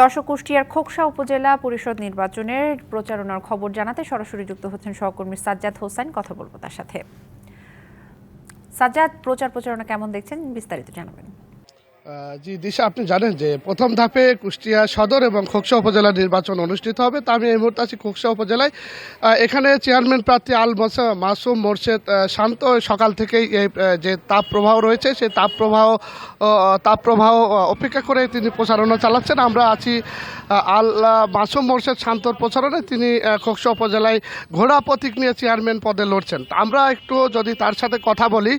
দর্শক কুষ্টিয়ার খোকসা উপজেলা পরিষদ নির্বাচনের প্রচারণার খবর জানাতে সরাসরি যুক্ত হচ্ছেন সহকর্মী সাজ্জাদ হোসেন। কথা বলব তার সাথে। সাজ্জাদ, প্রচার প্রচারণা কেমন দেখছেন? বিস্তারিত জানাবেন। জি, দিশা, আপনি জানেন যে প্রথম ধাপে কুষ্টিয়া সদর এবং খোকসা উপজেলা নির্বাচন অনুষ্ঠিত হবে। তা আমি এই মুহূর্তে আছি খোকসা উপজেলায়। এখানে চেয়ারম্যান প্রার্থী আল মাসা- মাসুম মোর্শেদ শান্ত। সকাল থেকেই এই যে তাপ প্রবাহ রয়েছে, সেই তাপ প্রবাহ তাপ প্রবাহ অপেক্ষা করে তিনি প্রচারণা চালাচ্ছেন। আমরা আছি আল মাসুম মোর্শেদ শান্তর প্রচারণে তিনি খোকসা উপজেলায় ঘোড়া প্রতীক নিয়ে চেয়ারম্যান পদে লড়ছেন। আমরা একটু যদি তার সাথে কথা বলি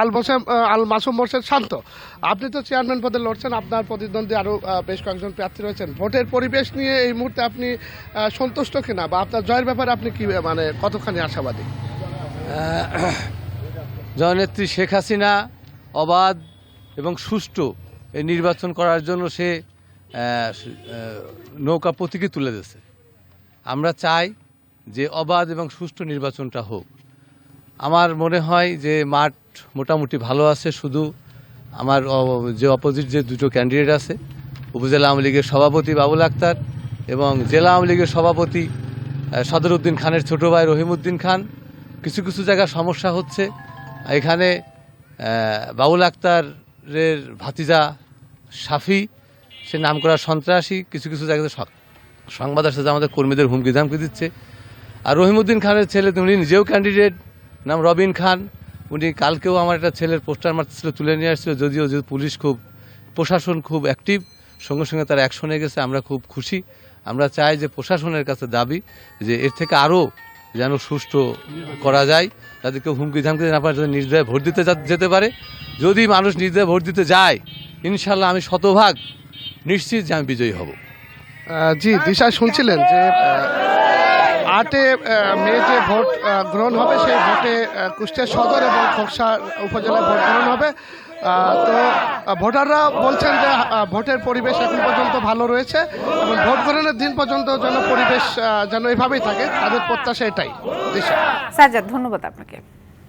আল মোসেম আল মাসুম মোর্শেদ শান্ত, আপনি তো চেয়ারম্যান পদে লড়ছেন আপনার প্রতিদ্বন্দ্বী আরও বেশ কয়েকজন প্রার্থী রয়েছেন। ভোটের পরিবেশ নিয়ে এই মুহূর্তে আপনি সন্তুষ্ট কিনা বা আপনার জয়ের ব্যাপারে আপনি কি মানে কতখানি আশাবাদী? জয়নেত্রী শেখ হাসিনা অবাধ এবং সুষ্ঠু এই নির্বাচন করার জন্য সে নৌকা প্রতীকে তুলে দিয়েছে। আমরা চাই যে অবাধ এবং সুষ্ঠু নির্বাচনটা হোক। আমার মনে হয় যে মাঠ মোটামুটি ভালো আছে, শুধু আমার যে অপোজিট যে দুটো ক্যান্ডিডেট আছে, উপজেলা আওয়ামী লীগের সভাপতি বাবুল আক্তার এবং জেলা আওয়ামী লীগের সভাপতি সদরউদ্দিন খানের ছোট ভাই রহিমউদ্দিন খান। কিছু কিছু জায়গায় সমস্যা হচ্ছে। এখানে বাবুল আক্তারের ভাতিজা সাফি সে নাম করা সন্ত্রাসী, কিছু কিছু জায়গাতে সংবাদ আসছে আমাদের কর্মীদের হুমকি ধামকি দিচ্ছে। আর রহিমউদ্দিন খানের ছেলে উনি নিজেও ক্যান্ডিডেট নাম রবিন খান। উনি কালকেও আমার একটা ছেলের পোস্টার মারতেছিল, তুলে নিয়ে আসছিল, যদিও যে পুলিশ খুব, প্রশাসন খুব অ্যাক্টিভ সঙ্গে সঙ্গে তারা অ্যাকশনে গেছে, আমরা খুব খুশি। আমরা চাই যে প্রশাসনের কাছে দাবি যে এর থেকে আরও যেন সুষ্ঠু করা যায় তাদেরকে হুমকি ধামকি না পারে যাতে নির্দয়ে ভোট দিতে যেতে পারে। যদি মানুষ নির্দয়ে ভোট দিতে যায়, ইনশাল্লাহ আমি শতভাগ নিশ্চিত যে আমি বিজয়ী হব। জি, দিশা শুনছিলেন যে আটে মে যে ভোট গ্রহণ হবে, সেই ভোটে কুষ্টিয়া সদর এবং খোকসা উপজেলায় ভোট গ্রহণ হবে। তো ভোটাররা বলছেন যে ভোটের পরিবেশ এখন পর্যন্ত ভালো রয়েছে এবং ভোট গ্রহণের দিন পর্যন্ত যেন পরিবেশ যেন এভাবেই থাকে, তাদের প্রত্যাশা এটাই। দিশা। ধন্যবাদ আপনাকে।